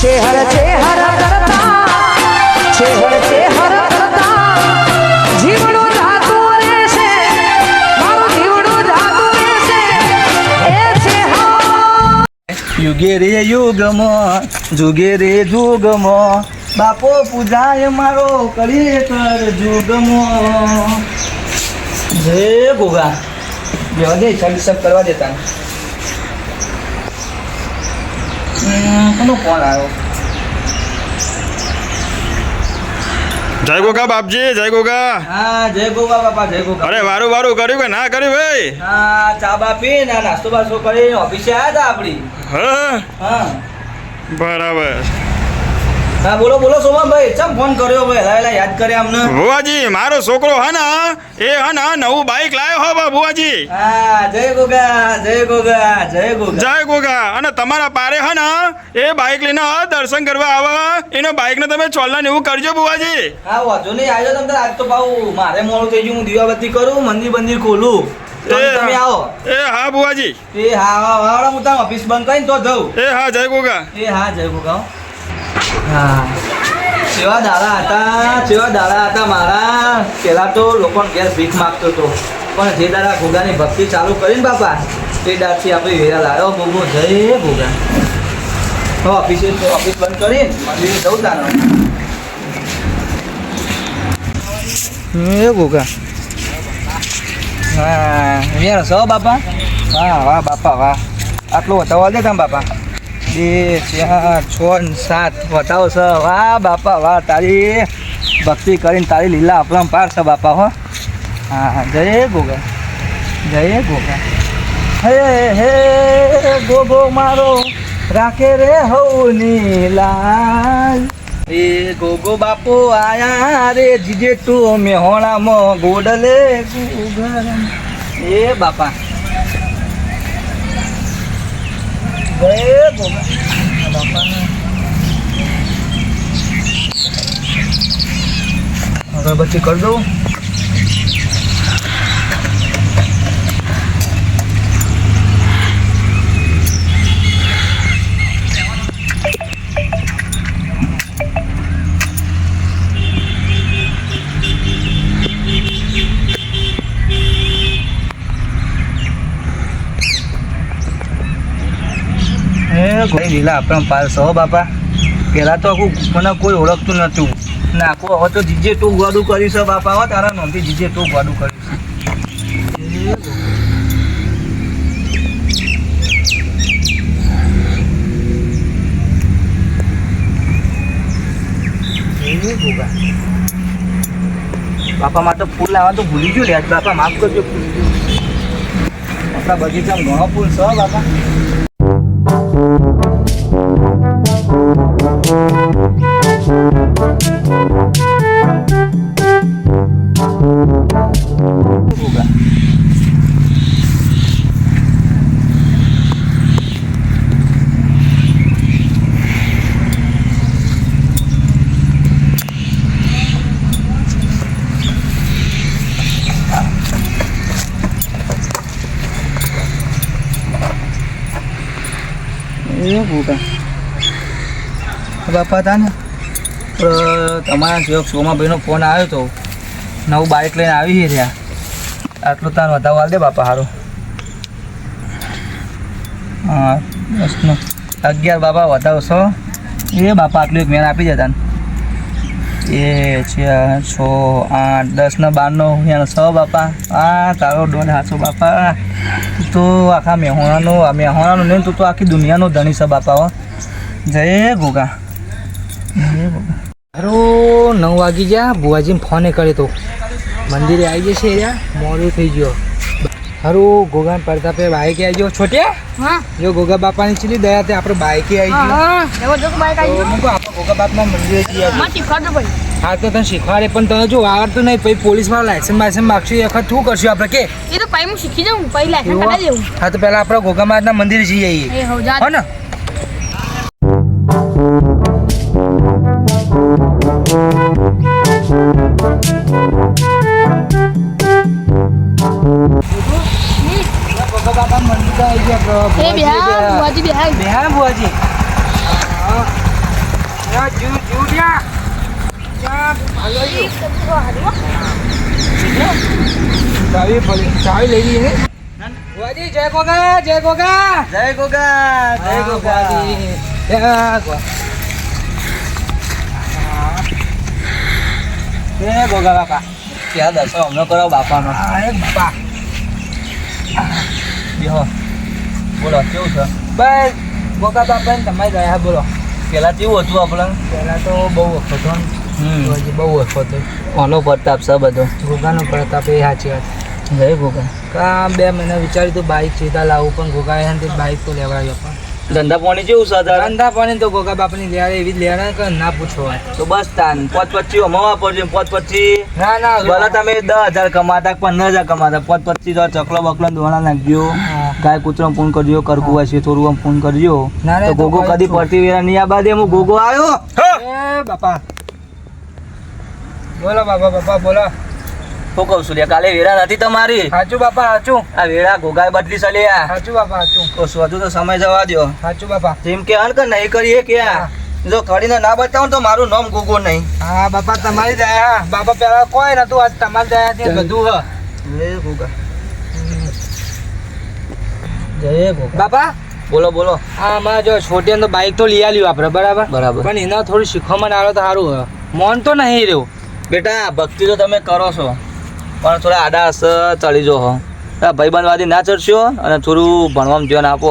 ચેહર ચેહર કરતા, ચેહર યુગે રે યુગમાં, જુગે રે જુગમાં. બાપો પૂજાય મારો કરીએ કર જુગમો. જય ગોગા. બેવા દે સબ કરવા દેતા. કોનો કોલ આવ્યો જય ગોગા બાપજી જય ગોગા. હા જય ગોગા બાપા જય ગોગા. અરે વારું વારું કર્યું કે ના કર્યું ભાઈ? હા ચા બા પી ને નાસ્તો બાસ્તો કરી ઓફિસે આવ્યા હતા આપણી હા. હા. બરાબર. હા બોલો બોલો સોમાભાઈ ચમ ફોન કર્યો ભાઈ? હેલા યાદ કર્યા અમને. ભુવાજી મારો છોકરો હે ને એ હે ને નવું બાઈક લાવ્યો હો બા ભુવાજી. હા જય ગોગા જય ગોગા જય ગોગા. જય ગોગા. અને તમારા પારે હે ને એ બાઈક લઈને દર્શન કરવા આવે. એનો બાઈક ને તમે ચોલના ને એવું કરજો ભુવાજી. હા વાંધો નહીં આવજો તમને આજ તો પાઉં મારે મોડું થઈ ગયું હું દીવાબત્તી કરું મંદિર બંદિર ખોલું. તમે આવો. એ હા ભુવાજી. એ હા હા હા હું તાર ઓફિસ બંધ કરીને તો જઉં. એ હા જય ગોગા. એ હા જય ગોગા હા. કેવા દાડા હતા કેવા દાડા હતા મારા. પહેલાં તો લોકોને ઘેર ભીખ માગતો હતો. પણ જે દાડા ગોગાની ભક્તિ ચાલુ કરીને બાપા, તે દાડથી આપણે વેરા લાવ્યો ગોગો જય ગોગા તો ઓફિસે ઓફિસ બંધ કરીને મંદિરે જવું તાનો. એ ગોગા હા, વેર સો બાપા? વાહ વાહ બાપા, વાહ. આટલો બતાવવા દે તમે બાપા? બે ચાર છ સાત. બતાવો છે વાહ, બાપા, વાહ, તારી ભક્તિ કરીને તારી લીલા આપણા પાર છે બાપા, હો. હા, જય ગોગા. જય ગોગા. હે હે, ગોગો મારો, રાખે રે હવની લાલ એ ગોગો બાપો, આયા રે જીજે તું મેહોણામાં ગોડલે ગુગર એ બાપા. જય ગોગા બાપાને અગરબત્તી કરી દઉં. એ કોઈ લીલા આપણા પાલ સો બાપા પહેલાં તો આખું મને કોઈ ઓળખતું નહોતું. ને આખું હવે તો જીજે તું ગોડું કર્યું છે બાપા હો તારા નોંધી જીજે તું ગોડું કર્યું છે. એ ગોગા. બાપા ફૂલ લાવવા તો ભૂલી ગયું લે બાપા માફ કરજો આપણા બગીચામાં ઘણો ફૂલ છે બાપા. એ ભૂકા બાપા હતા ને. તમારા જેવો સોમાભાઈનો ફોન આવ્યો તો નવું બાઇક લઈને આવી રહ્યા. આટલું તાર વધાવો હાલ દે બાપા સારું હા અગિયાર બાપા વધારો છો. એ બાપા આટલું એક મેન આપી દેતા ને. એ ચાર છ, આઠ, દસ ને બારનો અહીંયા છ બાપા. આ તારો દોઢ હાથસો બાપા. તો આખા મેહોણાનો, આ મેહોણાનો નહીં, તું આખી દુનિયાનો ધણી છે બાપા જય ગોગા. હારું, નવ વાગી ગયા. બુવાજીને ફોને કર્યો તો. મંદિરે આવી જશે મોડું થઈ ગયો. હારું ગોગા પ્રતાપે બાઈક આવી ગયો. છોટ્યા હા. જો ગોગા બાપાની ચીલી દયા તે આપણે બાઈકે આવી ગયો. હા. જબરદસ્ત બાઈક આવી તો મૂકો આપણે ગોગા બાપમાં મંદિરે જઈએ માં શીખવાડો ભાઈ. હા તો તને શીખવાડે પણ તને જો આવડતું નહીં પછી પોલીસવાળા લાયસન્સ બાયસન્સ માગશે એ વખત શું કરશું આપણે કે? એ તો પછી હું શીખી જાઉં પછી લાયસન્સ? દેવું. હા તો પહેલા આપણે ગોગા મહારાજના મંદિરે જઈ આવીએ હો ને? બાપા બે આવી બે હા. જીવ જીવ ગયા ક્યાં હાલો ચાવી પડી ચાવી લઈ લઈએ. વાજી જય ગોગા જય ગોગા. જય ગોગા જય ગોગા. જય ગોગા. જય ગોગા બાપા. હમણાં કરો બાપાનો. બાપા. બેહો. બોલો કેવું છે? બસ ગોગા તો આપણે તમારી રહ્યા બોલો. પહેલાં કેવું હતું આપણે પહેલાં તો બહુ વખત હતો બહુ વખત હતો. કોનો પ્રતાપ છે બધો ગોગાનો પ્રતાપ એ સાચી વાત. જય ગોગા. કા બે મહિના વિચાર્યું તો બાઇક સીધા લાવવું પણ ગોગા એને બાઇક તો લેવડાવી પણ. ધંધા પાણી જેવું છે ધંધા પાણી તો ગોગા બાપની લેવાડે એવી જ લેવાડે કે ના પૂછો તો બસ તાન પોત પચી અમા વાપરજો પોત પચી ના ના ભલે તમે દસ હજાર કમાતા પંદર હજાર કમાતા પોત પચી તો ચકલો બકલો દોણા નાખજો. ગાય કૂતરો ફોન કરજો કરકુ વાસી થોડું આમ ફોન કરજો. તો ગોગો કદી પડતી વેરા નહીં આ બાદે હું ગોગો આવ્યો? બાપા. બોલો બાપા બાપા બોલો. શું કહું છું લે કાલે વેરા નથી તમારી. સાચું બાપા સાચું આ વેરા ગોગાએ બદલી છે લ્યા. સાચું બાપા સાચું તો શોધું તો સમય જવા દો સાચું બાપા. જેમ કે હાલ કે નહીં કરીએ કે? જો કરીને ના બતાવું તો મારું નામ ગોગો નહીં. હા બાપા તમારી દયા. બાપા પેલા કોઈ નતું આજ તમારી દયાથી બધું હ. જય ગોગા. જય ગોગા. બાપા? બોલો બોલો. હા અમારા જો છોટી તો બાઈક તો લઈ આલ્યું આપણે બરાબર? બરાબર. પણ એના થોડું શીખવામાં આવ્યો તો સારું હ. મોન તો નહીં રહ્યું. બેટા ભક્તિ તો તમે કરો છો. પણ થોડા આડા હશે ચડી જો હો ભાઈબંધવાદી ના ચડશો અને થોડું ભણવામાં ધ્યાન આપો.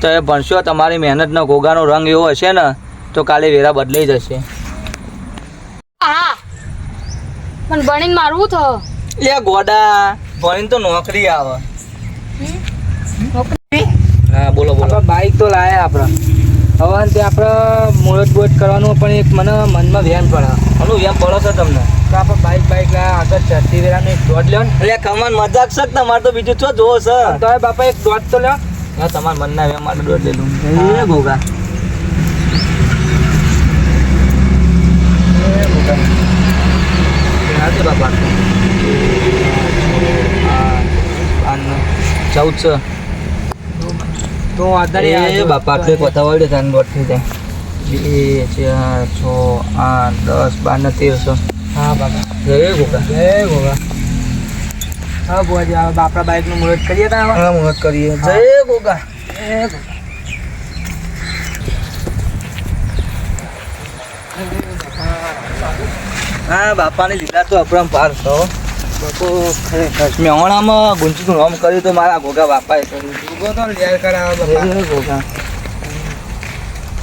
તો એ ભણશો તમારી મહેનતનો ઘોઘાનો રંગ એવો હશે ને તો કાલે વેરા બદલાઈ જશે. હા. મને ભણીને મારવું તો એ ગોડા ભણીને તો નોકરી આવે. હા બોલો બોલો. બાઈક તો લાયા આપણે. હવે તે આપણે મુહૂર્ત બુહૂર્ત કરવાનું પણ એક મને મનમાં વ્યાન પડે હલું વ્યાન પડો છો તમને? તો આપણે બાઈક બાઈક આગળ ચડતી વેરા ને દોડ લ્યો એટલે કમાન મજાક છે કે તમારે તો બીજું છો જોવો છે? તો બાપા એક દોડ તો લ્યો. હા તમારા મન ના મારે દોડ લેલું એ ભોગા. હાથે બાપા. ચૌદ છે. તો વાંધો એ બાપા આટલું તાન દોઢ થઈ જાય બે ચાર છ આઠ દસ બાર ને તેર છે. હા બાપા જય ગોગા. જય ગોગા. હા બુઆજી હવે બાપરા બાઇકનું મુહૂર્ત કરીએ તા હા મુહૂર્ત કરીએ. જય ગોગા. જય ગોગા. હા બાપાની લીધા તો અપરંપાર છો. બાપો ખરેખર. મેહોણામાં ગુંચીનું નામ કર્યું તો મારા ગોગા બાપાએ કર્યું. ગોગો તો લેર કરાવે બાપા. ગોગા.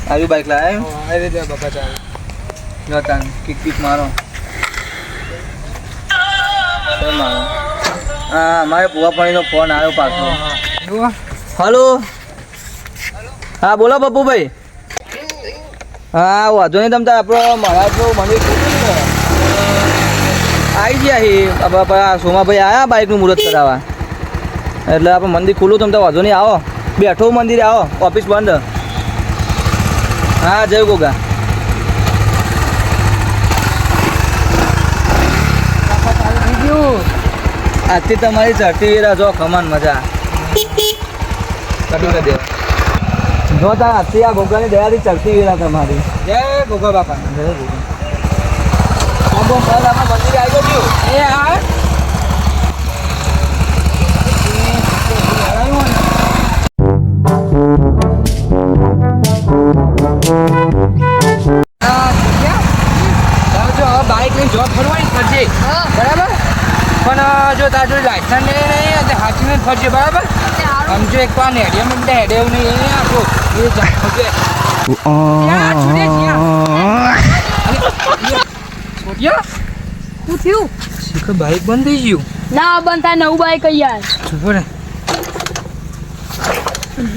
આવ્યું બાઈક લાવ્યો આવી રીતે બાપા ચાલે. જો તાન કિક કિક મારો. મારો હા મારે ભુવા પાણીનો ફોન આવ્યો પાછો. હલો? હા બોલો પપ્પુભાઈ. હા વાંધો નહીં તમે આપણો મહારાજનો મંદિર આવી ગયા હી. આપણા સોમાભાઈ આવ્યા બાઇકનું મુહૂર્ત કરાવવા. એટલે આપણે મંદિર ખુલ્લું તમે વાંધો નહીં આવો. બેઠો મંદિરે આવો ઓફિસ બંધ. હા જય ગોગા બાપા ચાલુ થઈ ગયું આજથી તમારી ચડતી વેરા જો કમાન મજા. કટું દેવા. જો તાર આજથી આ ગોગાની દયાથી ચડતી વેરા તમારી. જય ગોગા બાપા. જય ગોગા આપણા આવી ગયો એ હા. હાચવીને બરાબર? તે હારું આમ જો એક વાર હેડિયમ મને હેડે એવું નહીં એ આપણું એ જ ફરજે ત્યાં છોડે ત્યાં છોડ્યા શું થયું? શીખર બાઈક બંધ થઈ ગયું. ના બંધ થાય નવું બાઈક યાર ખબર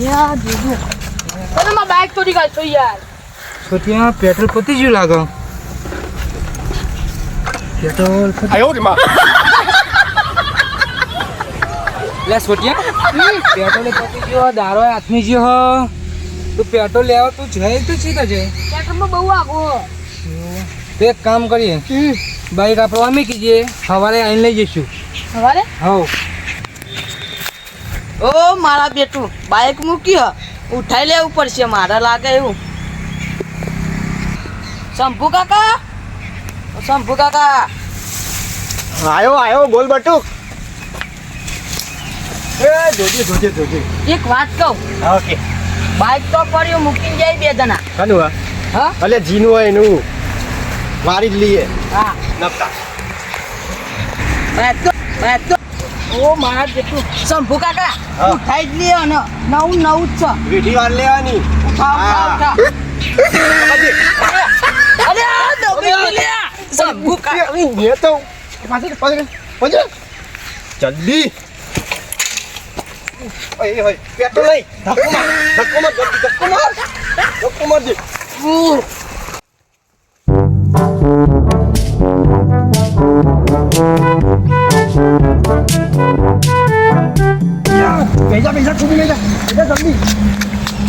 યાર જોજો. તમે મારા બાઈક ચોરી કરશો યાર છોટિયા પેટ્રોલ પતી ગયું લાગે. પેટ્રોલ લે છોટિયા પેટ્રોલ પતી ગયો દારો હાથમી ગયો તું પેટ્રોલ લેવા તું જઈ તો સીધા જઈ પેટ્રોલમાં બહુ આગો તો એક કામ કરીએ. બાઈક આપણે અમી કીજીએ સવારે આવીને લઈ જઈશું. સવારે? હવ. ઓ મારા બેટું બાઈક મૂક્યો ઉઠાઈ લેવું પડશે મારા લાગે એવું. શંભુ કાકા? ઓ શંભુ કાકા. આયો આયો બોલ બટુક જોજે જોજે જોજે. એક વાત કહું. ઓકે. બાઈક તો પડ્યું મૂકીને જાય બે જણા. કાનું હા? હા? અલે જીનું હોય એનું. મારી જ લઈએ. હા. નકતા. બાઈક તો ઓ મારા જેટલું. શંભુ કાકા હા. જ ને નવું નવું જ છે. વીટી વાર લેવાની. અરે આ દબી લ્યા શંભુ કાકા. એ તો. પાછળ પાછળ. પાછળ. જલ્દી. ઓય ઓય પેટ્રોલ લઈ ધક્કો માર ધક્કો માર જલ્દી ધક્કો માર ધક્કો માર દે ભેજા ભેજા કુદી લઈ જા ભેજા જલ્દી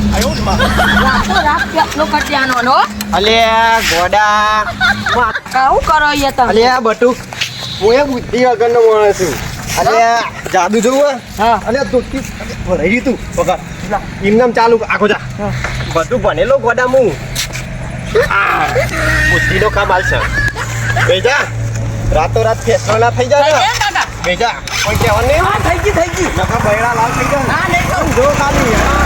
આયો માં રાખો રાખ કેટલો કટિયાનો નો અલે ગોડા કાવું કરો અહીંયા તમે અલે બટુક હું એ બુદ્ધિ વગરનો માણસ છું અલે જાદુ જોવું હા. અલે દોસ્તી રહી તું. વગર ઇમનામ ચાલુ આખો જા. બધું ભણેલો ગોડા હું બુદ્ધિનો કામ હાલશે બેજા રાતો રાત ફેસલો ના થઈ જાય ને બેજા કોઈ કહેવાનું નહીં. થઈ ગઈ થઈ ગઈ નકર બૈરા લાલ થઈ જાય હા નહીં જો ખાલી.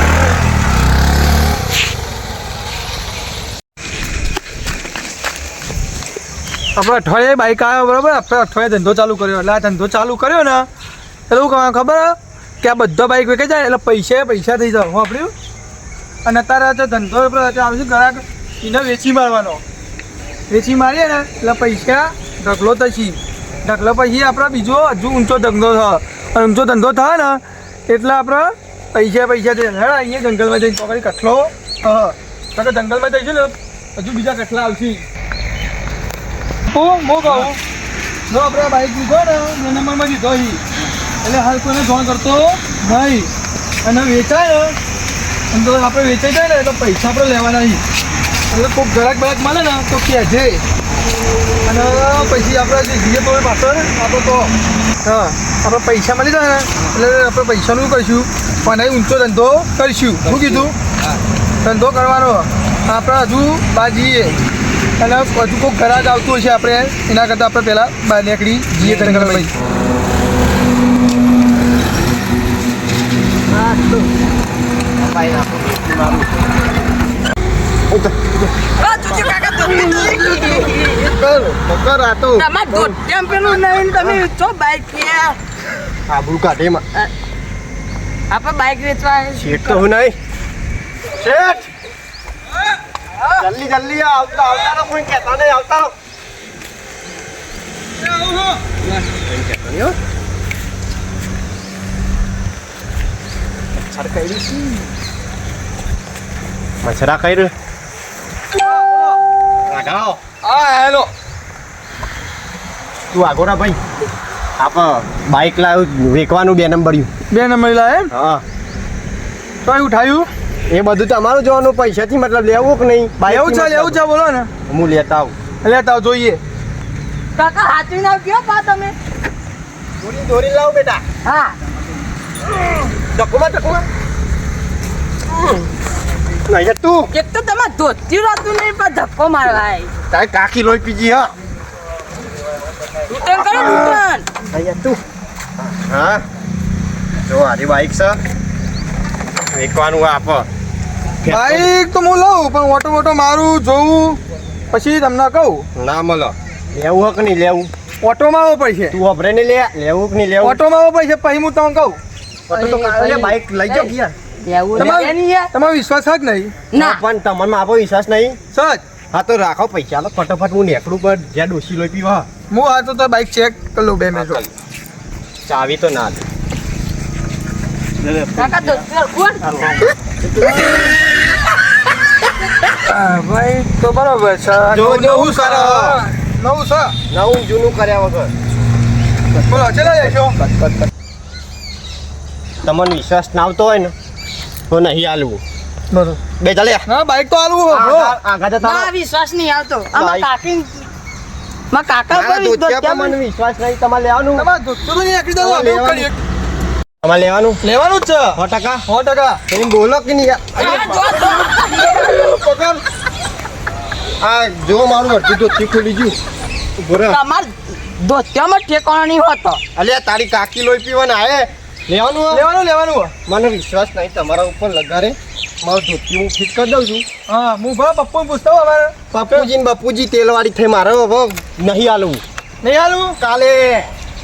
આપણે અઠવાડિયે બાઇક આવ્યો, બરાબર? આપણે અઠવાડિયે ધંધો ચાલુ કર્યો. એટલે આ ધંધો ચાલુ કર્યો ને, એટલે હું કરવાનું ખબર? કે આ બધા બાઇક વેકે જાય, એટલે પૈસા પૈસા થઈ જાવ હું આપણું અને અત્યારે તો ધંધો અત્યારે આવે છે એને વેચી મારવાનો. વેચી મારીએ ને, એટલે પૈસા ઢગલો થશી. ઢગલો પછી આપણે બીજો હજુ ઊંચો ધંધો થાય. અને ઊંચો ધંધો થાય ને, એટલે આપણે પૈસા પૈસા થઈ હેડા, અહીંયા જંગલમાં જઈને પકડી, કઠલો. હા તો જંગલમાં જઈશું ને, હજુ બીજા કઠલા આવશે. હું હું કહું જો આપણે બાઇક લીધો ને મેં નંબરમાં લીધો હી. એટલે હાલ કોઈને ફોન કરતો નહીં. અને વેચાય અને તો આપણે વેચાઈ જાય ને તો પૈસા આપણે લેવાના નહીં એટલે ખૂબ ગ્રાહક બરાક મળે ને તો કહેજે. અને પછી આપણે જે જીએ તો પાછળ આપણે તો હા આપણે પૈસા મળી જાય ને એટલે આપણે પૈસાનું કરીશું? પણ અહીં ઊંચો ધંધો કરીશું. શું કીધું? ધંધો કરવાનો. આપણે હજુ બાજીએ. અને હજુ કોઈ ઘરાક આવતું હશે આપણે એના કરતાં આપણે પહેલાં બહાર નીકળી જઈએ ઘરે ઘરે કાઢે આપણે બાઈક વેચવા શેઠ તો હું નહીં શેઠ જલ્દી જલ્દી આવતા આવતા રહો, કોઈ કહેતા નહીં આવતા રહો. હો. મચ્છર કર્યું હેલો. તું આગો ના ભાઈ. આપ બાઇક લાવ્યું વેકવાનું બે નંબર્યું બે નંબર લાવે હા. તો ઉઠાયું? એ બધું તમારું જોવાનું પૈસાથી મતલબ લેવું કે નહીં? લેવું છે લેવું છે બોલો ને. હું લેતા આવું. લેતા આવ જોઈએ. કાકા હાચવી ના ગયો પા તમે? દોરી દોરી લાવ બેટા. હા. ટકુમાં ટકુમાં નહીં તું. એક તો તમારે ધોતી રાતું નહીં પણ ધક્કો મારવા. તારે કાકી લોહી પીજી હા. લૂંટન કરો લૂંટન અહીંયા તું. હા. જો આરી બાઈક છે. વેચવાનું આપ. બાઈક તો હું લઉં પણ ઓટો મોટો મારું જોઉં પછી તમને કહું. ના મળો. લેવું હક નહીં લેવું. ઓટોમાં આવો પડશે તું અભરે નહીં લે લેવું કે નહીં લેવું. ઓટોમાં આવો પડશે પછી હું તમને કહું. ઓટો તો બાઈક લઈ જાઓ ગયા તમારે- તમારો વિશ્વાસ જ નહીં. ના. પણ તમને આપો વિશ્વાસ નહીં. સચ? હા તો રાખો પૈસા તો ફટાફટ હું નેકડું પર જ્યાં ડોસી લોહી પીવા. હું આ તો બાઈક ચેક કરી લઉં બે મિનિટ ચાવી તો ના દે. કાકા ધોતી કોણ? ભાઈ તો બરોબર છે. જો, નવું નવું છે નવું છે. નવું જૂનું કર્યા વગર. બોલો ચલો જશો તમને વિશ્વાસ ના આવતો હોય ને તો નહીં હાલવું. બરોબર. બે ચાલે. હા બાઈક તો હાલવું હો, બરો. જતા ના વિશ્વાસ નહીં આવતો. આમાં. કાકી માં કાકા પર વિશ્વાસ નહીં તમારે લેવાનું. તમારે દોસ્તો તો નહીં આખી દઉં, તમારે લેવાનું? લેવાનું જ છે. સો ટકા. સો ટકા. તમે બોલો કે નહીં? આ જો મારું અડધું ધોતી ખુલી ગયું. તમાર ધોતિયામાં ઠેકાણો નહીં હોતો અલે તારી કાકી લોહી પીવાના આવે લેવાનું લેવાનું લેવાનું મને વિશ્વાસ નહીં તમારા ઉપર લગારે મારું ધોતી હું ફિટ કરી દઉં છું. હા હું ભા પપ્પુ પૂછતો અમારે પપ્પુજી ને બાપુજી તેલવાળી થઈ મારે હવે નહીં હાલવું. નહીં હાલવું? કાલે.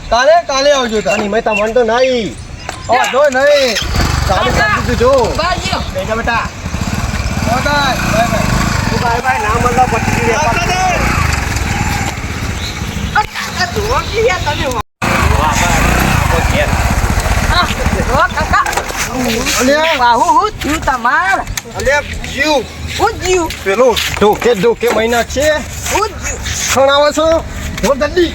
કાલે? કાલે આવજો તાર. અને મેં તમને તો નહીં. વાંધો નહીં ચાલુ કરી દીધું જો બેટા બેટા. તું બાય બાય ના મળવા પછી વેપાર ઓ કાકા અલ્યા બાહુ હું થયું તમાર અલ્યા જીવ હું જીવ પેલું ધોકે ધોકે મહિના છે ખણાવો છો જો જલ્દી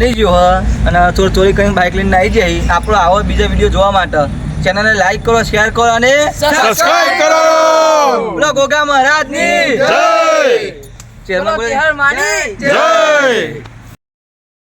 બની ગયું હ. અને થોડી ચોરી કરીને બાઇક લઈને આવી જાય. આપણો આવો બીજા વીડિયો જોવા માટે. ચેનલને લાઈક કરો શેર કરો અને સબસ્ક્રાઇબ કરો. બોલો ગોગા મહારાજની. જય! ચેનલ માની. જય!